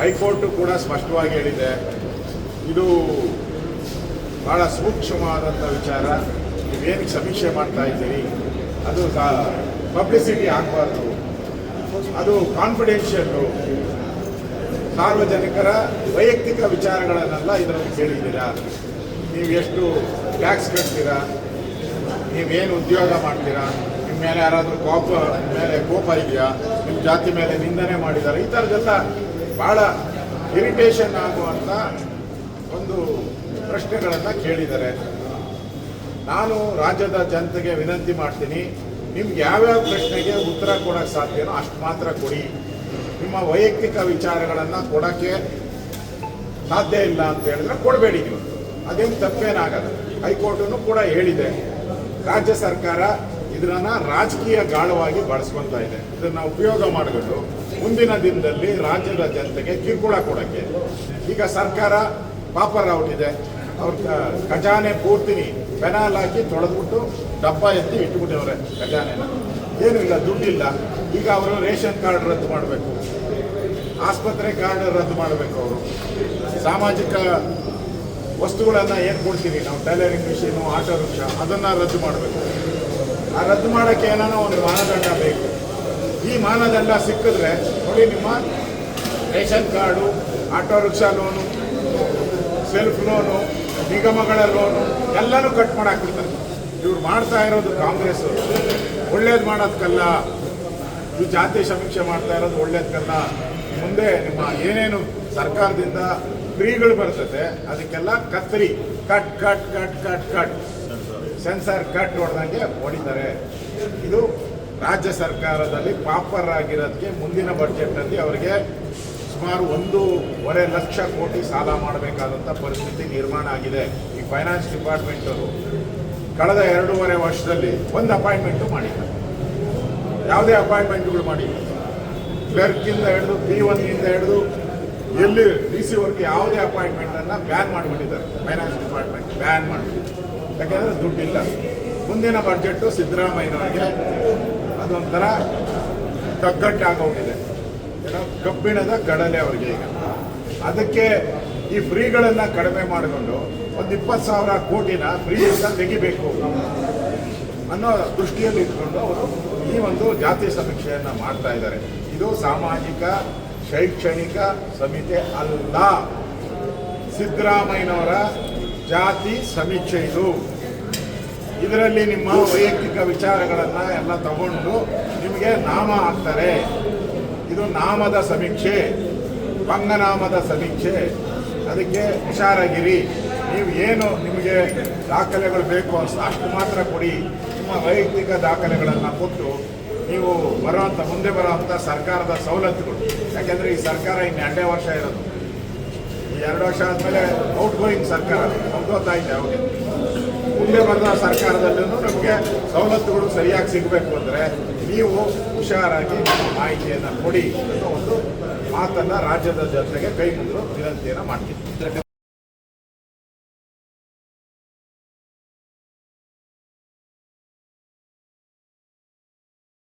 High court ಕೂಡ ಸ್ಪಷ್ಟವಾಗಿ ಹೇಳಿದೆ. ಇದು ಬಹಳ ಸೂಕ್ಷ್ಮವಾದಂಥ ವಿಚಾರ. ನೀವೇನು ಸಮೀಕ್ಷೆ ಮಾಡ್ತಾ ಇದ್ದೀರಿ? ಅದು ಪಬ್ಲಿಸಿಟಿ ಆಗಬಾರ್ದು. ಅದು ಕಾನ್ಫಿಡೆನ್ಷಿಯಲ್ಲು ಸಾರ್ವಜನಿಕರ ವೈಯಕ್ತಿಕ ವಿಚಾರಗಳನ್ನೆಲ್ಲ ಇದರಲ್ಲಿ ಕೇಳಿದ್ದೀರಾ? ನೀವು ಎಷ್ಟು ಟ್ಯಾಕ್ಸ್ ಕಟ್ತೀರಾ? ನೀವೇನು ಉದ್ಯೋಗ ಮಾಡ್ತೀರಾ? ನಿಮ್ಮ ಮೇಲೆ ಯಾರಾದರೂ ಕೋಪ ಮೇಲೆ ಕೋಪ ಇದೆಯಾ? ನಿಮ್ಮ ಜಾತಿ ಮೇಲೆ ನಿಂದನೆ ಮಾಡಿದ್ದಾರೆ ಈ ಥರದ್ದೆಲ್ಲ ಭಾಳ ಇರಿಟೇಷನ್ ಆಗುವಂಥ ಒಂದು ಪ್ರಶ್ನೆಗಳನ್ನು ಕೇಳಿದ್ದಾರೆ. ನಾನು ರಾಜ್ಯದ ಜನತೆಗೆ ವಿನಂತಿ ಮಾಡ್ತೀನಿ, ನಿಮ್ಗೆ ಯಾವ್ಯಾವ ಪ್ರಶ್ನೆಗೆ ಉತ್ತರ ಕೊಡೋಕ್ಕೆ ಸಾಧ್ಯನೋ ಅಷ್ಟು ಮಾತ್ರ ಕೊಡಿ. ನಿಮ್ಮ ವೈಯಕ್ತಿಕ ವಿಚಾರಗಳನ್ನು ಕೊಡೋಕ್ಕೆ ಸಾಧ್ಯ ಇಲ್ಲ ಅಂತ ಹೇಳಿದ್ರೆ ಕೊಡಬೇಡಿ ನೀವು. ಅದೇನು ತಪ್ಪೇನಾಗಲ್ಲ. ಹೈಕೋರ್ಟನ್ನು ಕೂಡ ಹೇಳಿದೆ. ರಾಜ್ಯ ಸರ್ಕಾರ ಇದನ್ನ ರಾಜಕೀಯ ಗಾಳವಾಗಿ ಬಳಸ್ಕೊತಾ ಇದೆ. ಇದನ್ನು ಉಪಯೋಗ ಮಾಡಿಕೊಂಡು ಮುಂದಿನ ದಿನದಲ್ಲಿ ರಾಜ್ಯದ ಜನತೆಗೆ ಕಿರುಕುಳ ಕೊಡೋಕ್ಕೆ. ಈಗ ಸರ್ಕಾರ ಪಾಪರ್ ಔಟ್ ಇದೆ. ಅವ್ರ ಖಜಾನೆ ಪೂರ್ತಿ ಪೆನಾಲ್ ಹಾಕಿ ತೊಳೆದ್ಬಿಟ್ಟು ಡಬ್ಬ ಎತ್ತಿ ಇಟ್ಬಿಟ್ಟವ್ರೆ ಖಜಾನೆನ. ಏನೂ ಇಲ್ಲ, ದುಡ್ಡಿಲ್ಲ. ಈಗ ಅವರು ರೇಷನ್ ಕಾರ್ಡ್ ರದ್ದು ಮಾಡಬೇಕು. ಆಸ್ಪತ್ರೆ ಕಾರ್ಡ್ ರದ್ದು ಮಾಡಬೇಕು ಅವರು. ಸಾಮಾಜಿಕ ವಸ್ತುಗಳನ್ನು ಏನು ಕೊಡ್ತೀವಿ ನಾವು ಟೈಲರಿಂಗ್ ಮಿಷಿನು ಆಟೋ ರಿಕ್ಷಾ ಅದನ್ನು ರದ್ದು ಮಾಡಬೇಕು. ಆ ರದ್ದು ಮಾಡೋಕ್ಕೆ ಏನಾನ ಒಂದು ಮಾನದಂಡ ಬೇಕು. ಈ ಮಾನದಂಡ ಸಿಕ್ಕಿದ್ರೆ ನೋಡಿ ನಿಮ್ಮ ration card auto rickshaw loan self loan ನಿಗಮಗಳ ಲೋನು ಎಲ್ಲನೂ ಕಟ್ ಮಾಡಾಕ್ಬಿಡ್ತಾರೆ ಇವ್ರು ಮಾಡ್ತಾ ಇರೋದು ಕಾಂಗ್ರೆಸ್. ಒಳ್ಳೇದು ಮಾಡೋದಕ್ಕಲ್ಲ ಇವು ಜಾತಿ ಸಮೀಕ್ಷೆ ಮಾಡ್ತಾ ಇರೋದು ಒಳ್ಳೇದಕ್ಕಲ್ಲ ಮುಂದೆ ನಿಮ್ಮ ಏನೇನು ಸರ್ಕಾರದಿಂದ ಫ್ರೀಗಳು ಬರ್ತದೆ ಅದಕ್ಕೆಲ್ಲ ಕತ್ತರಿ cut cut cut cut cut. Censor cut ಹೊಡೆದಂಗೆ ಹೊಡಿತಾರೆ. ಇದು ರಾಜ್ಯ ಸರ್ಕಾರದಲ್ಲಿ ಪಾಪರ್ ಆಗಿರೋದಕ್ಕೆ ಮುಂದಿನ ಬಡ್ಜೆಟ್ನಲ್ಲಿ ಅವರಿಗೆ ಸುಮಾರು ಒಂದೂವರೆ ಲಕ್ಷ ಕೋಟಿ ಸಾಲ ಮಾಡಬೇಕಾದಂಥ ಪರಿಸ್ಥಿತಿ ನಿರ್ಮಾಣ ಆಗಿದೆ. ಈ ಫೈನಾನ್ಸ್ ಡಿಪಾರ್ಟ್ಮೆಂಟವರು ಕಳೆದ ಎರಡೂವರೆ ವರ್ಷದಲ್ಲಿ ಒಂದು ಅಪಾಯಿಂಟ್ಮೆಂಟು ಮಾಡಿದ್ದಾರೆ ಯಾವುದೇ ಅಪಾಯಿಂಟ್ಮೆಂಟ್ಗಳು ಮಾಡಿಲ್ಲ. ಕ್ಲರ್ಕಿಂದ ಹಿಡಿದು ಪಿ ಒನ್ನಿಂದ ಹಿಡಿದು ಎಲ್ಲಿ ಡಿ ಸಿ ವರ್ಗೆ ಯಾವುದೇ ಅಪಾಯಿಂಟ್ಮೆಂಟನ್ನು ಬ್ಯಾನ್ ಮಾಡಿಬಿಟ್ಟಿದ್ದಾರೆ. ಫೈನಾನ್ಸ್ ಡಿಪಾರ್ಟ್ಮೆಂಟ್ ಬ್ಯಾನ್ ಮಾಡಿಬಿಟ್ಟಿದ್ದಾರೆ ಯಾಕೆಂದರೆ ದುಡ್ಡಿಲ್ಲ. ಮುಂದಿನ ಬಡ್ಜೆಟ್ಟು ಸಿದ್ದರಾಮಯ್ಯನವರಿಗೆ ಅದೊಂಥರ ಕಗ್ಗಟ್ಟಾಗೋಗಿದೆ ಏನೋ ಕಬ್ಬಿಣದ ಗಡಲೆ ಅವರಿಗೆ ಈಗ. ಅದಕ್ಕೆ ಈ ಫ್ರೀಗಳನ್ನು ಕಡಿಮೆ ಮಾಡಿಕೊಂಡು ಒಂದು ಇಪ್ಪತ್ತು ಸಾವಿರ ಕೋಟಿನ ಫ್ರೀಯಿಂದ ತೆಗಿಬೇಕು ಅನ್ನೋ ದೃಷ್ಟಿಯಲ್ಲಿ ಇಟ್ಕೊಂಡು ಅವರು ಈ ಒಂದು ಜಾತಿ ಸಮೀಕ್ಷೆಯನ್ನು ಮಾಡ್ತಾ ಇದ್ದಾರೆ. ಇದು ಸಾಮಾಜಿಕ, ಶೈಕ್ಷಣಿಕ ಸಮಿತಿ ಅಲ್ಲ. ಸಿದ್ದರಾಮಯ್ಯನವರ ಜಾತಿ ಸಮೀಕ್ಷೆ ಇದು. ಇದರಲ್ಲಿ ನಿಮ್ಮ ವೈಯಕ್ತಿಕ ವಿಚಾರಗಳನ್ನು ಎಲ್ಲ ತಗೊಂಡು ನಿಮಗೆ ನಾಮ ಹಾಕ್ತಾರೆ. ಇದು ನಾಮದ ಸಮೀಕ್ಷೆ, ಪಂಗನಾಮದ ಸಮೀಕ್ಷೆ. ಅದಕ್ಕೆ ಹುಷಾರಾಗಿರಿ ನೀವು ಏನು ನಿಮಗೆ ದಾಖಲೆಗಳು ಬೇಕು ಅಷ್ಟು ಮಾತ್ರ ಕೊಡಿ. ನಿಮ್ಮ ವೈಯಕ್ತಿಕ ದಾಖಲೆಗಳನ್ನು ಕೊಟ್ಟು ನೀವು ಬರುವಂಥ ಮುಂದೆ ಬರುವಂಥ ಸರ್ಕಾರದ ಸವಲತ್ತುಗಳು. ಯಾಕೆಂದರೆ ಈ ಸರ್ಕಾರ ಇನ್ನು ಎರಡೇ ವರ್ಷ ಇರೋದು. ಈ ಎರಡು ವರ್ಷ ಆದಮೇಲೆ ಔಟ್ ಗೋಯಿಂಗ್ ಸರ್ಕಾರ ಗೊತ್ತಾಯ್ತು ಅವಾಗ ಮುಂದೆ ಬರೆದ ಸರ್ಕಾರದಲ್ಲೂ ನಮಗೆ ಸವಲತ್ತುಗಳು ಸರಿಯಾಗಿ ಸಿಗಬೇಕು ಅಂದರೆ ನೀವು ಹುಷಾರಾಗಿ ಮಾಹಿತಿಯನ್ನು ಕೊಡಿ ಅನ್ನೋ ಒಂದು ಮಾತನ್ನು ರಾಜ್ಯದ ಜನತೆಗೆ ಕೈ ವಿನಂತಿಯನ್ನು ಮಾಡ್ತೀನಿ.